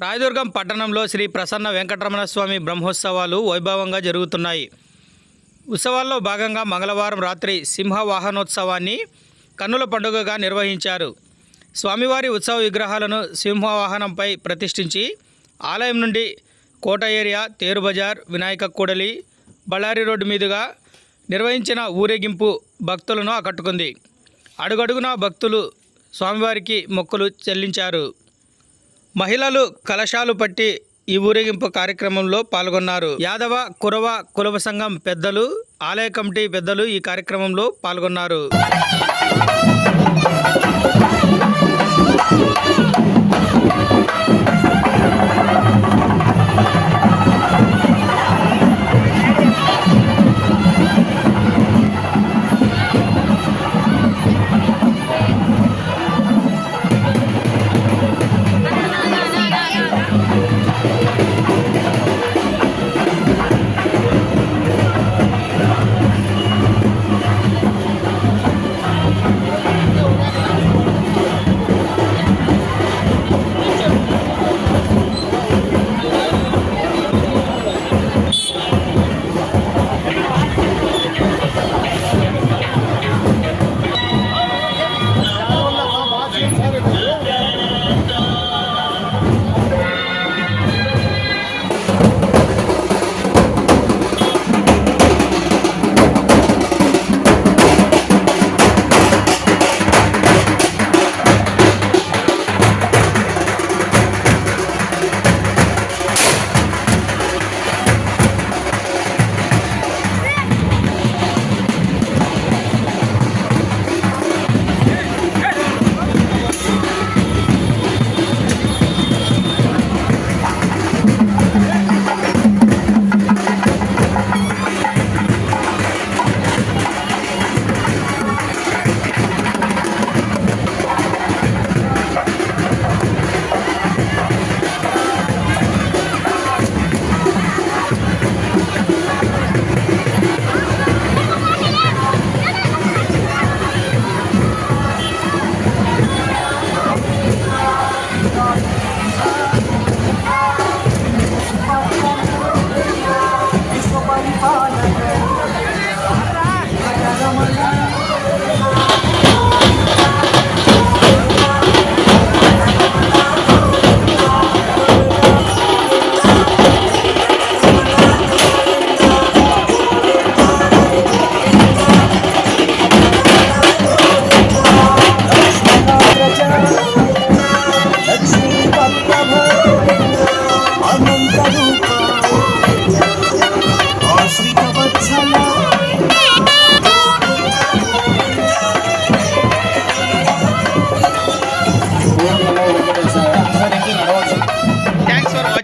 రాయదుర్గం పట్టణంలో శ్రీ ప్రసన్న వెంకటరమణ స్వామి బ్రహ్మోత్సవాలు వైభవంగా జరుగుతున్నాయి. ఉత్సవాల్లో భాగంగా మంగళవారం రాత్రి సింహ వాహనోత్సవాన్ని కన్నుల పండుగగా నిర్వహించారు. స్వామివారి ఉత్సవ విగ్రహాలను సింహ వాహనంపై ప్రతిష్ఠించి ఆలయం నుండి కోట ఏరియా తేరు బజార్ వినాయక కూడలి బళ్ళారి రోడ్డు మీదుగా నిర్వహించిన ఊరేగింపు భక్తులను ఆకట్టుకుంది. అడుగడుగునా భక్తులు స్వామివారికి మొక్కులు చెల్లించారు. మహిళలు కలశాలు పట్టి ఈ ఊరేగింపు కార్యక్రమంలో పాల్గొన్నారు. యాదవ కురవ కులవ సంఘం పెద్దలు ఆలయ కమిటీ పెద్దలు ఈ కార్యక్రమంలో పాల్గొన్నారు. Oh my God.